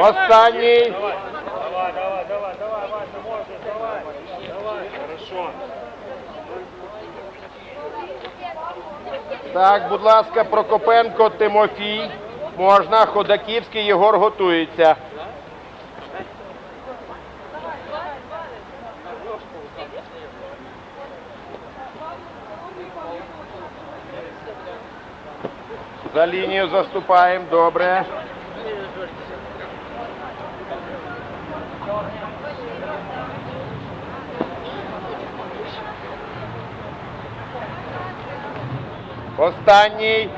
Останній. Давай, давай, давай, давай, Вася, можешь, давай. Давай, хорошо. Так, будь ласка, Прокопенко Тимофій. Можна. Ходаківський Єгор готується. За лінію заступаємо. Добре. Останній.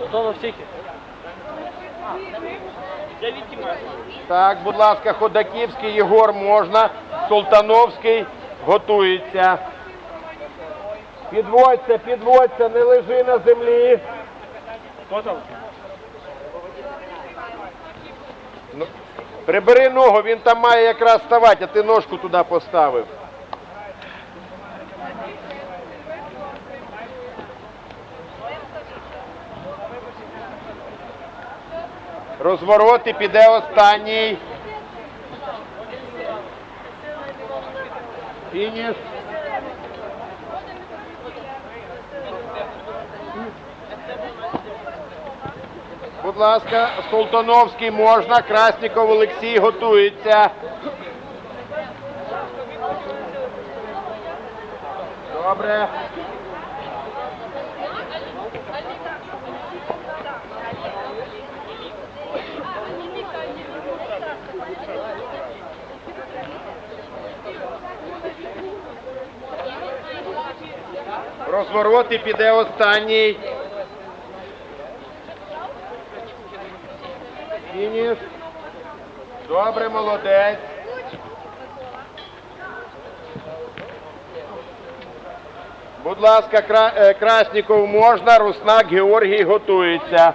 Готово всіх. Так, будь ласка, Ходаківський Єгор можна. Султановський готується. Підводься, підводься, не лежи на землі. Кто там? Прибери ногу, він там має якраз ставати, а ти ножку туди поставив. Розворот і піде останній. Фініш. Будь ласка, Султановський можна, Красніков Олексій готується. Добре. Розворот і піде останній. Фініш. Добре, молодець. Будь ласка, е, Красніков можна, Руснак Георгій готується.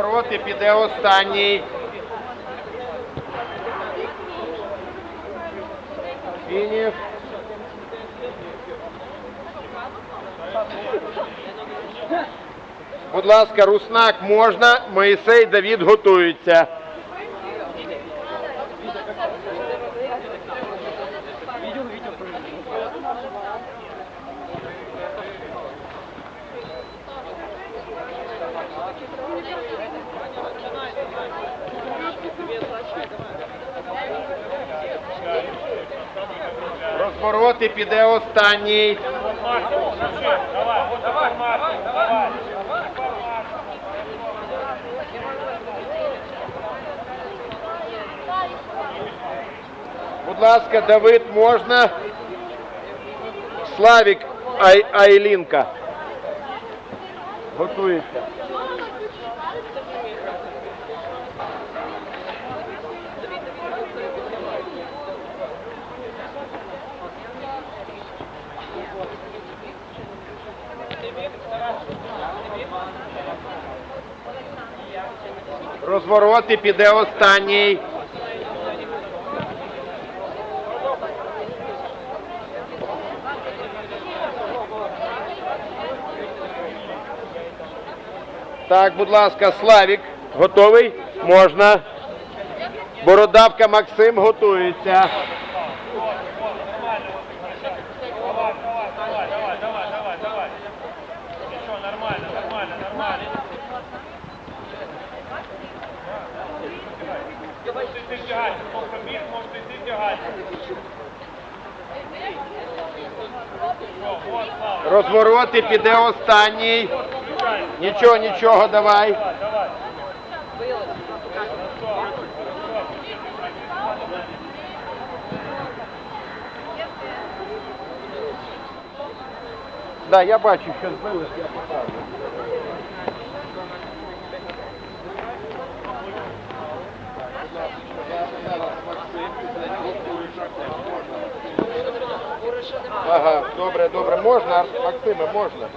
Розворот і піде останній. Фініш. Будь ласка, Руснак можна, Моїсей Давід готується. І піде останній. Будь ласка, Давид можна. Славік Ай, Айлінка. Готується. Розворот і піде останній. Так, будь ласка, Славік, готовий? Можна. Бородавка Максим готується. Розворот і піде останній. Нічого, нічого, давай. Давай. Да, я бачу, що збились, я показую. Зараз Максим, готуєш. Добре, добре. Можна, Максиме, можна.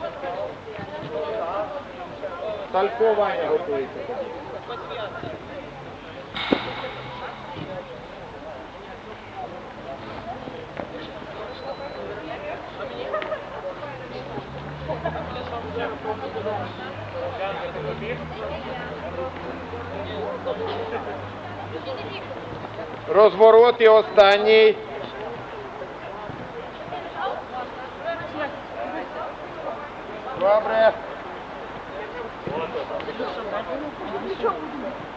Талько Ваня готується. Розворот і останній. Добре.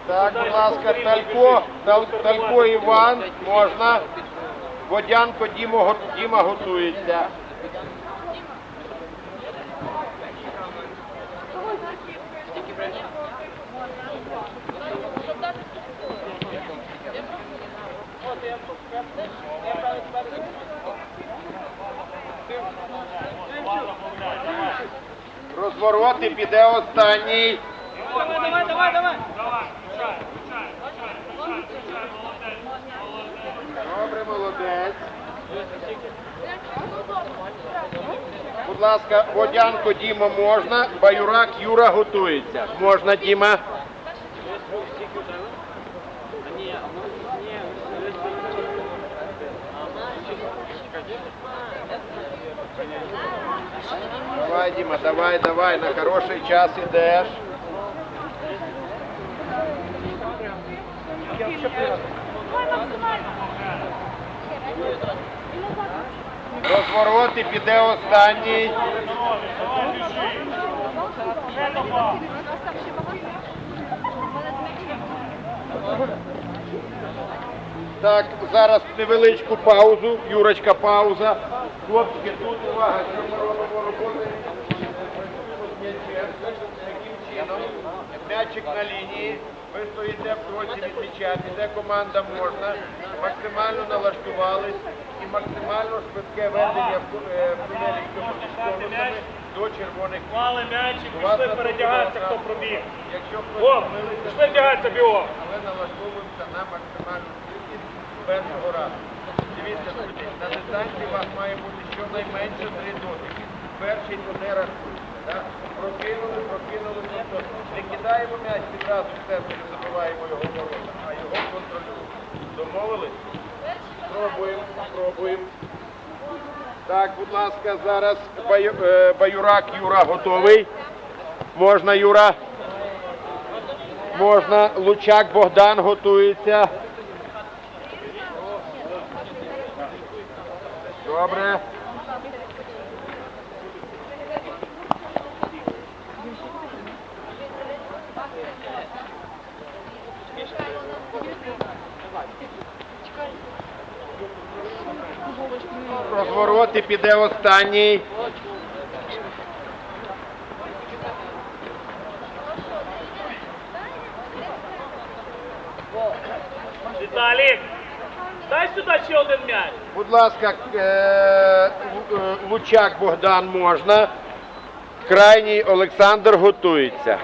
Так, будь ласка, Талько, Тал- Талько Іван, можна. Водянко Дімо, го- Діма готується. Розворот і піде останній. Давай, давай, давай, давай. Добре, молодець. Будь ласка, Водянко Діма можна, Баюрак Юра готується. Можна, Діма. Давай, Діма, давай, давай, на хороший час ідеш. Розворот і піде останній. Так, зараз невеличку паузу. Юрочка, пауза. Хлопці, тут увага, що ми робимо роботи. Таким чином, м'ячик на лінії, ви стоїте в кроці від м'яча, де команда можна, максимально налаштувались і максимально швидке ведення в е, тунелі до червоних. Мали м'ячик, пішли передягатися, хто пробіг. Якщо хтось помилився, пішли вдягатися бігом. але налаштовуємося на максимальну першого разу. Дивіться, друзі, на дистанції у вас має бути щонайменше три дотики. Перший то не рахується. Прокинули, прокинули, тобто не кидаємо м'яч відразу в центр і забиваємо його ворота, а його контролюємо. Домовились? Пробуємо, пробуємо. Так, будь ласка, зараз е, Баюрак Юра готовий. Можна, Юра? Можна. Лучак Богдан готується. Добре. Розворот і піде останній. Віталік, дай сюди ще один м'яч. Будь ласка, е, е, Лучак Богдан можна. Крайній Олександр готується.